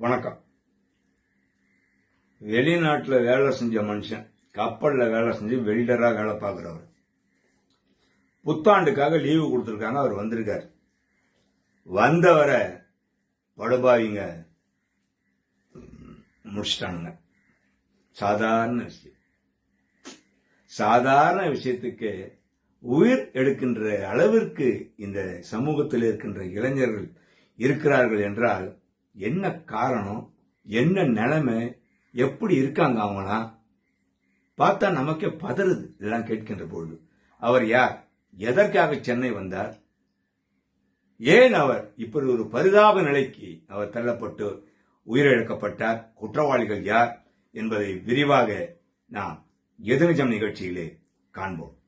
வணக்கம். வெளிநாட்டில் வேலை செஞ்ச மனுஷன் கப்பலில் வேலை செஞ்சு வெல்டராக வேலை பார்க்குறவர். புத்தாண்டுக்காக லீவு கொடுத்துருக்காங்க அவர் வந்திருக்கார். வந்தவரை படுபாவிங்க முடிச்சிட்டானுங்க. சாதாரண விஷயம். சாதாரண விஷயத்துக்கு உயிர் எடுக்கின்ற அளவிற்கு இந்த சமூகத்தில் இருக்கின்ற இளைஞர்கள் இருக்கிறார்கள் என்றால் என்ன காரணம்? என்ன நிலைமை? எப்படி இருக்காங்க அவங்களாம் பார்த்தா நமக்கே பதறுது. இதெல்லாம் கேட்கின்ற பொழுது. அவர் யார்? எதற்காக சென்னை வந்தார்? ஏன் அவர் இப்படி ஒரு பரிதாப நிலைக்கு அவர் தள்ளப்பட்டு உயிரிழக்கப்பட்டார்? குற்றவாளிகள் யார் என்பதை விரிவாக நாம் எதிர்ஜம் நிகழ்ச்சியிலே காண்போம்.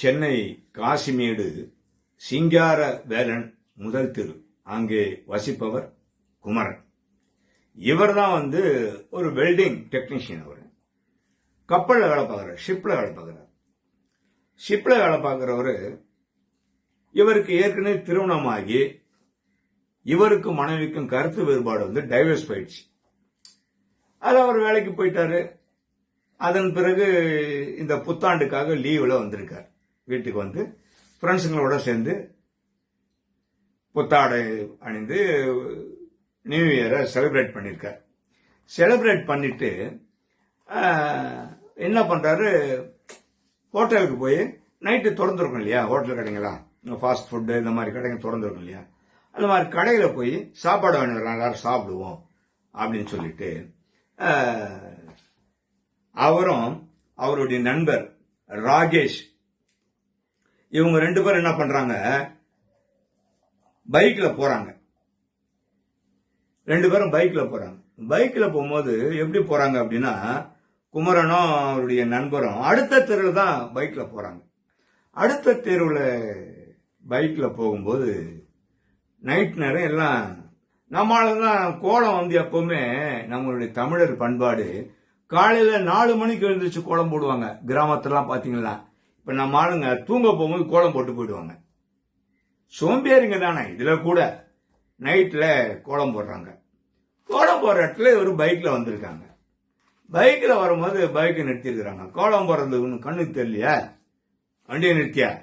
சென்னை காசிமேடு சிங்கார வேலன் முதல் திரு. அங்கே வசிப்பவர் குமரன். இவர்தான் வந்து ஒரு வெல்டிங் டெக்னீஷியன் அவர். கப்பலில் வேலை பார்க்குறார் ஷிப்பில் வேலை பார்க்குறாரு. ஷிப்பில் வேலை பார்க்குறவர் இவருக்கு ஏற்கனவே திருமணமாகி இவருக்கும் மனைவிக்கும் கருத்து வேறுபாடு வந்து டைவர்ஸ் போயிடுச்சு. அது அவர் வேலைக்கு போயிட்டாரு. அதன் பிறகு இந்த புத்தாண்டுக்காக லீவில் வந்திருக்கார். வீட்டுக்கு வந்து ஃப்ரெண்ட்ஸுங்களோட சேர்ந்து புத்தாடை அணிந்து நியூ இயரை செலிப்ரேட் பண்ணியிருக்கார். செலிப்ரேட் பண்ணிட்டு என்ன பண்ணுறாரு ஹோட்டலுக்கு போய் நைட்டு திறந்துருக்கும் இல்லையா? ஹோட்டல் கடைங்களா? ஃபாஸ்ட் ஃபுட்டு இந்த மாதிரி கடைங்க திறந்துருக்கும் இல்லையா? அந்த மாதிரி கடையில் போய் சாப்பாடு வாங்கி வரலாம் எல்லாரும் சாப்பிடுவோம் அப்படின்னு சொல்லிட்டு அவரும் அவருடைய நண்பர் ராகேஷ் இவங்க ரெண்டு பேரும் என்ன பண்றாங்க? பைக்ல போறாங்க. ரெண்டு பேரும் பைக்ல போறாங்க. பைக்ல போகும்போது எப்படி போறாங்க அப்படின்னா குமரனும் அவருடைய நண்பரும் அடுத்த தெருவில் தான் பைக்ல போறாங்க. அடுத்த தெருவில் பைக்ல போகும்போது நைட் நேரம் எல்லாம் நம்மளால தான் கோலம் வந்து எப்பவுமே நம்மளுடைய தமிழர் பண்பாடு. காலையில நாலு மணிக்கு எழுந்திரிச்சு கோலம் போடுவாங்க. கிராமத்திலாம் பாத்தீங்களா? இப்ப நம்ம ஆளுங்க தூங்க போகும்போது கோலம் போட்டு போயிடுவாங்க. சோம்பேறிங்க தானே இதுல கூட நைட்ல கோலம் போடுறாங்க. கோலம் போடுற இடத்துல ஒரு பைக்ல வந்திருக்காங்க. பைக்ல வரும்போது பைக்கை நிறுத்திருக்கிறாங்க கோலம் போடுறது ஒன்றும் கண்ணுக்கு தெரியலையா? வண்டியை நிறுத்தியா?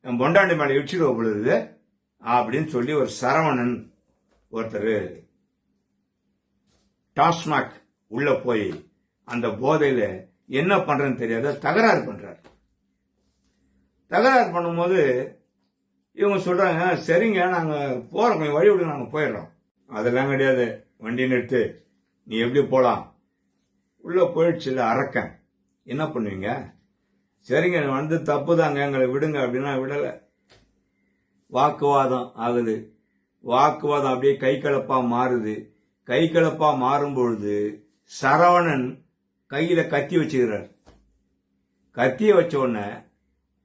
என் பொண்டாண்டி மேலே இடிச்சிடுவ பொழுது அப்படின்னு சொல்லி ஒரு சரவணன் ஒருத்தர் டாஸ்மாக் உள்ள போய் அந்த போதையில என்ன பண்றேன்னு தெரியாத தகராறு பண்றாரு. தகராறு பண்ணும்போது இவங்க சொல்றாங்க சரிங்க நாங்கள் போறோம் கொஞ்சம் வழி விடுங்க நாங்கள் போயிடுறோம். அதெல்லாம் கிடையாது. வண்டி நிறுத்து. நீ எப்படி போகலாம் உள்ளே போயிடுச்சுல அரக்கன் என்ன பண்ணுவீங்க? சரிங்க வந்து தப்பு தாங்க எங்களை விடுங்க அப்படின்னா விடலை. வாக்குவாதம் ஆகுது. வாக்குவாதம் அப்படியே கை கலப்பாக மாறுது. கை கலப்பாக மாறும்பொழுது சரவணன் கையில் கத்தி வச்சுக்கிறார். கத்தியை வச்ச உடனே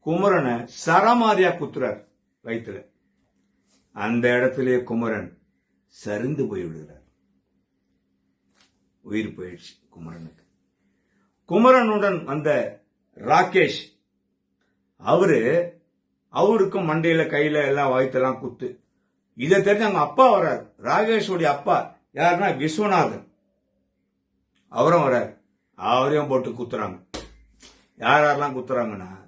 குமரனை சரமாரியா குத்துறார் வயிற்றுல அந்த இடத்திலே குமரன் சரிந்து போய் விடுகிறார். உயிர் போயிடுச்சு குமரனுக்கு. குமரனுடன் வந்த ராகேஷ் அவரு அவருக்கும் மண்டையில கையில எல்லாம் வயிற்றெல்லாம் குத்து. இதை தெரிஞ்சு அவங்க அப்பா வர்றார். ராகேஷோடைய அப்பா யாருன்னா விஸ்வநாதன். அவரும் வர்றார். அவரையும் போட்டு குத்துறாங்க. யார் யாரெல்லாம் குத்துறாங்கன்னா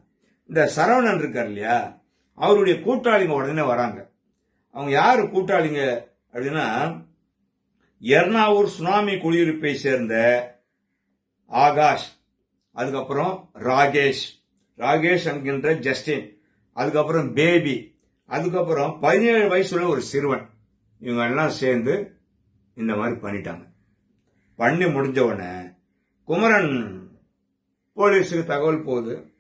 இந்த சரவணன் இருக்கார் இல்லையா அவருடைய கூட்டாளிங்க உடனே வராங்க. அவங்க யாரு கூட்டாளிங்க அப்படின்னா எர்ணாவூர் சுனாமி குடியிருப்பை சேர்ந்த ஆகாஷ் அதுக்கப்புறம் ராகேஷ் ராகேஷ் என்கின்ற ஜஸ்டின் அதுக்கப்புறம் பேபி அதுக்கப்புறம் பதினேழு வயசுள்ள ஒரு சிறுவன். இவங்க எல்லாம் சேர்ந்து இந்த மாதிரி பண்ணிட்டாங்க. பண்ணி முடிஞ்ச உடனே குமரன் போலீஸுக்கு தகவல் போகுது.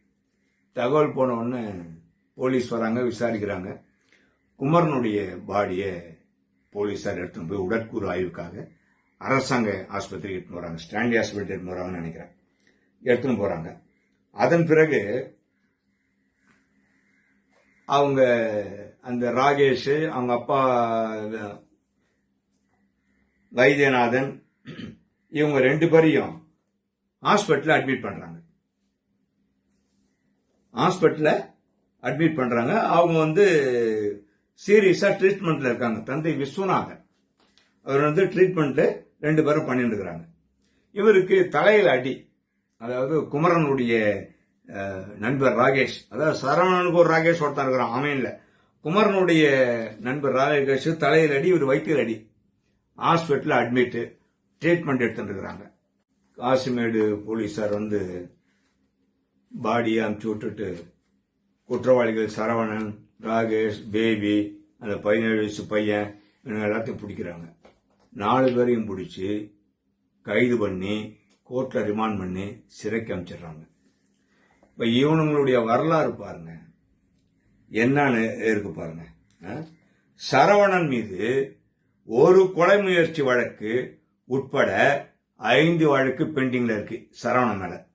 தகவல் போனவுடனே போலீஸ் வராங்க விசாரிக்கிறாங்க. குமரனுடைய பாடியை போலீஸார் எடுத்துன்னு போய் உடற்கூறு ஆய்வுக்காக அரசாங்க ஆஸ்பத்திரிக்கு எடுத்துன்னு வராங்க. ஸ்டான்லி ஹாஸ்பிட்டல் எடுத்துன்னு வராங்கன்னு நினைக்கிறேன். எடுத்துன்னு போகிறாங்க அதன் பிறகு அவங்க அந்த ராகேஷ் அவங்க அப்பா வைத்தியநாதன் இவங்க ரெண்டு பேரையும் ஹாஸ்பிட்டலில் அட்மிட் பண்ணுறாங்க ஹாஸ்பிட்டலில் அட்மிட் பண்ணுறாங்க அவங்க வந்து சீரியஸாக ட்ரீட்மெண்ட்டில் இருக்காங்க. தந்தை விஸ்வநாதன். அவர் வந்து ட்ரீட்மெண்ட்டு ரெண்டு பேரும் பண்ணிட்டு இருக்கிறாங்க இவருக்கு தலையில் அடி. அதாவது குமரனுடைய நண்பர் ராகேஷ். அதாவது சரவணனுக்கு ஒரு ராகேஷ் ஒருத்தன் இருக்கிறான் ஆமையனில் குமரனுடைய நண்பர் ராகேஷ் தலையில் அடி இவர் வயிற்றில் அடி. ஹாஸ்பிட்டலில் அட்மிட் ட்ரீட்மெண்ட் எடுத்துட்டு இருக்கிறாங்க. காசிமேடு போலீஸார் வந்து பாடியை அமுச்சு விட்டுட்டு குற்றவாளிகள் சரவணன் ராகேஷ் பேபி அந்த பதினேழு வயசு பையன் இவங்க எல்லாத்தையும் பிடிக்கிறாங்க. நாலு பேரையும் பிடிச்சி கைது பண்ணி கோர்ட்டில் ரிமாண்ட் பண்ணி சிறைக்கு அமைச்சிடுறாங்க. இப்போ இவனுங்களுடைய வரலாறு பாருங்க. என்னன்னு இருக்கு பாருங்க. சரவணன் மீது ஒரு கொலை முயற்சி வழக்கு உட்பட ஐந்து வழக்கு பெண்டிங்கில் இருக்கு சரவணன் மேலே.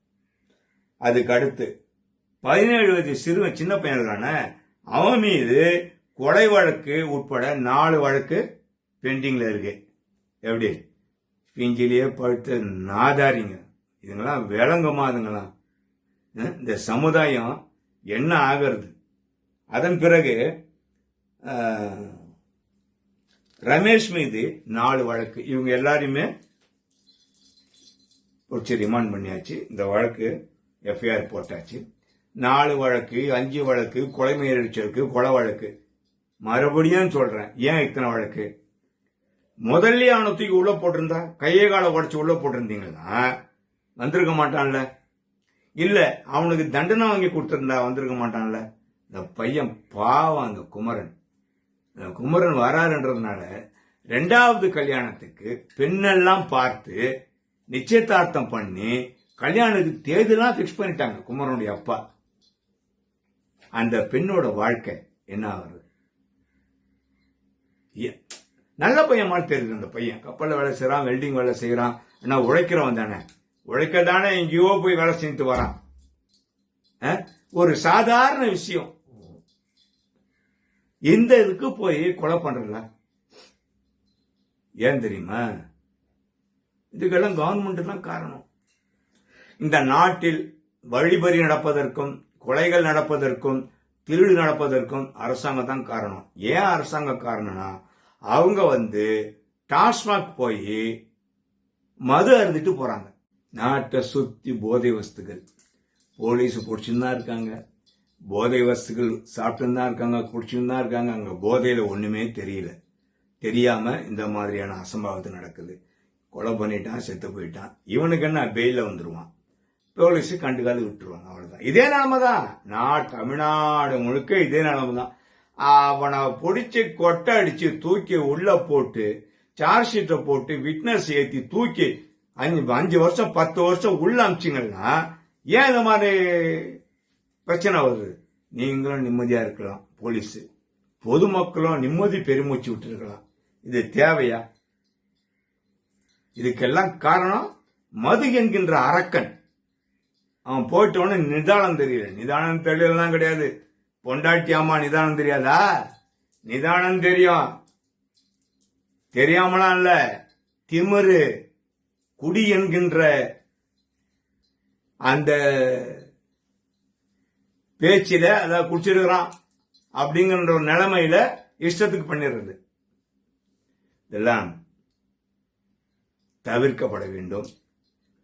அதுக்கு அடுத்து பதினேழு வயது சிறுவன் சின்ன பையன் அவன் மீது கொலை வழக்கு உட்பட நாலு வழக்கு பெண்டிங்கில் இருக்கு. எப்படி? பிஞ்சிலேயே பழுத்த நாதாரிங்க. இதுங்களாம் விளங்குமா அதுங்களாம் இந்த சமுதாயம் என்ன ஆகிறது? அதன் பிறகு ரமேஷ் மீது நாலு வழக்கு. இவங்க எல்லாரையுமே பிடிச்சி ரிமாண்ட் பண்ணியாச்சு. இந்த வழக்கு எஃப்ஐஆர் போட்டாச்சு. நாலு வழக்கு அஞ்சு வழக்கு கொலை முயற்சி வழக்கு கொலை வழக்கு. மறுபடியும் சொல்றேன் ஏன் இத்தனை வழக்கு? முதல்ல அவனை தூக்கி உள்ள போட்டிருந்தா கையை காலை உடச்சு உள்ள போட்டிருந்தீங்கன்னா வந்திருக்க மாட்டான்ல. இல்ல அவனுக்கு தண்டனை வாங்கி கொடுத்திருந்தா வந்திருக்க மாட்டான்ல. இந்த பையன் பாவம் அந்த குமரன். இந்த குமரன் வராருன்றதுனால ரெண்டாவது கல்யாணத்துக்கு பெண்ணெல்லாம் பார்த்து நிச்சயதார்த்தம் பண்ணி கல்யாணத்துக்கு தேதிலாம் ஃபிக்ஸ் பண்ணிட்டாங்க குமரனுடைய அப்பா. அந்த பெண்ணோட வாழ்க்கை என்ன ஆகுது? ஏ- நல்ல பையன் மாதிரி தெரியுது அந்த பையன். கப்பலில் வேலை செய்கிறான் வெல்டிங் வேலை செய்கிறான் என்ன உழைக்கிறவன் தானே. உழைக்க தானே எங்கேயோ போய் வேலை செஞ்சுட்டு வரான். ஒரு சாதாரண விஷயம். இந்த இதுக்கு போய் கொலை பண்றல ஏன் தெரியுமா? இதுக்கெல்லாம் கவர்மெண்ட் தான் காரணம். இந்த நாட்டில் வழிபறி நடப்பதற்கும் கொலைகள் நடப்பதற்கும் திருடு நடப்பதற்கும் அரசாங்கம் தான் காரணம். ஏன் அரசாங்கம் காரணம்னா அவங்க வந்து டாஸ்மாக் போய் மது அருந்திட்டு போறாங்க. நாட்டை சுத்தி போதை வஸ்துகள். போலீஸ் பிடிச்சுன்னு தான் இருக்காங்க. போதை வஸ்துகள் சாப்பிட்டுன்னு தான் இருக்காங்க குடிச்சுன்னு தான் இருக்காங்க. அங்க போதையில ஒண்ணுமே தெரியல. தெரியாம இந்த மாதிரியான அசம்பாவிதம் நடக்குது. கொலை பண்ணிட்டான் செத்து போயிட்டான். இவனுக்கு என்ன பெயில வந்துருவான். போலீஸ் கண்டுக்காது விட்டுருவாங்க அவ்வளோதான் இதே நிலமை தான் நான் தமிழ்நாடு முழுக்க இதே நிலமை தான் அவனை பிடிச்சி கொட்டை அடித்து தூக்கி உள்ளே போட்டு சார்ஜ் ஷீட்டை போட்டு விட்னஸ் ஏற்றி தூக்கி அஞ்சு அஞ்சு வருஷம் பத்து வருஷம் உள்ள அமிச்சிங்கன்னா ஏன் இந்த மாதிரி பிரச்சனை வருது? நீங்களும் நிம்மதியாக இருக்கலாம் போலீஸு. பொதுமக்களும் நிம்மதி பெருமூச்சு விட்டுருக்கலாம். இது தேவையா? இதுக்கெல்லாம் காரணம் மது என்கின்ற அரக்கன். அவன் போயிட்ட உடனே நிதானம் தெரியல நிதானம் தெரியலாம் கிடையாது. பொண்டாட்டி அம்மா நிதானம் தெரியாதா? நிதானம் தெரியும். தெரியாமலாம் இல்ல. திமிரு குடி என்கின்ற அந்த பேச்சில அதாவது குடிச்சிருக்கிறான் அப்படிங்கிற ஒரு நிலைமையில இஷ்டத்துக்கு பண்ணிடுறது. இதெல்லாம் தவிர்க்கப்பட வேண்டும்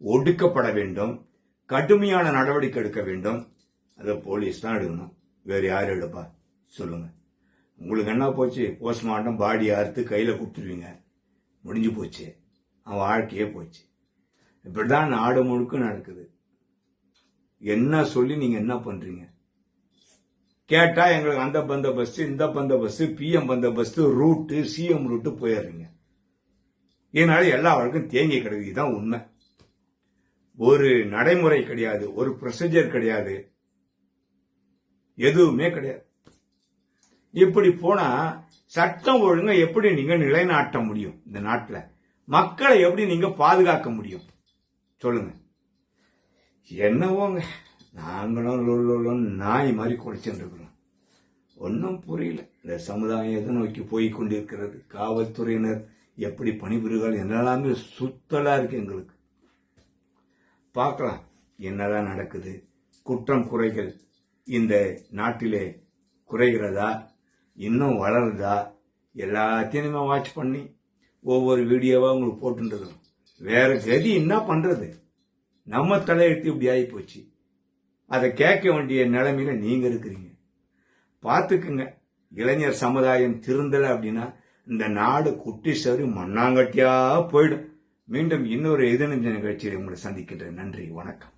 ஒடுக்கப்பட வேண்டும். கடுமையான நடவடிக்கை எடுக்க வேண்டும். அதை போலீஸ் தான் எடுக்கணும். வேற யார் எடுப்பா? சொல்லுங்க. உங்களுக்கு என்ன போச்சு? போஸ்ட்மார்ட்டம் பாடி அறுத்து கையில் கொடுத்துருவீங்க. முடிஞ்சு போச்சு. அவன் வாழ்க்கையே போச்சு. இப்படிதான் நாடு முழுக்க நடக்குது. என்ன சொல்லி நீங்க என்ன பண்றீங்க? கேட்டா எங்களுக்கு அந்த பந்த பஸ் இந்த பந்த பஸ் பிஎம் பந்த பஸ் ரூட்டு சிஎம் ரூட்டு போயிடுறீங்க. இதனால எல்லா வழக்கும் தேங்கி கிடக்குது. இதுதான் உண்மை. ஒரு நடைமுறை கிடையாது ஒரு ப்ரொசீஜர் கிடையாது. எதுவுமே கிடையாது. இப்படி போனா சட்டம் ஒழுங்கா எப்படி நீங்க நிலைநாட்ட முடியும் இந்த நாட்டில்? மக்களை எப்படி நீங்க பாதுகாக்க முடியும்? சொல்லுங்க. என்னவோங்க நாங்களும் நாய் மாதிரி குறைச்சுட்டு இருக்கிறோம் ஒன்றும் புரியல. இந்த சமுதாயம் எதை நோக்கி போய் கொண்டிருக்கிறது? காவல்துறையினர் எப்படி பணிபுரிகள் என்னெல்லாமே சுத்தலா இருக்கு எங்களுக்கு. பார்க்கலாம். என்னதான் நடக்குது? குற்றம் குறைகள் இந்த நாட்டிலே குறைகிறதா? இன்னும் வளருதா? எல்லாத்தையும் நம்ம வாட்ச் பண்ணி ஒவ்வொரு வீடியோவாக உங்களுக்கு போட்டுருக்கோம் வேற கதி என்ன பண்ணுறது நம்ம தலையெடுத்து இப்படி ஆகி போச்சு அதை கேட்க வேண்டிய நிலைமையில நீங்க இருக்கிறீங்க. பார்த்துக்குங்க. இளைஞர் சமுதாயம் திருந்தலை அப்படின்னா இந்த நாடு குட்டி சரி மண்ணாங்கட்டியாக போயிடும். மீண்டும் இன்னொரு எதிர்நெஞ்ச நிகழ்ச்சியில் உங்களை சந்திக்கின்றேன். நன்றி வணக்கம்.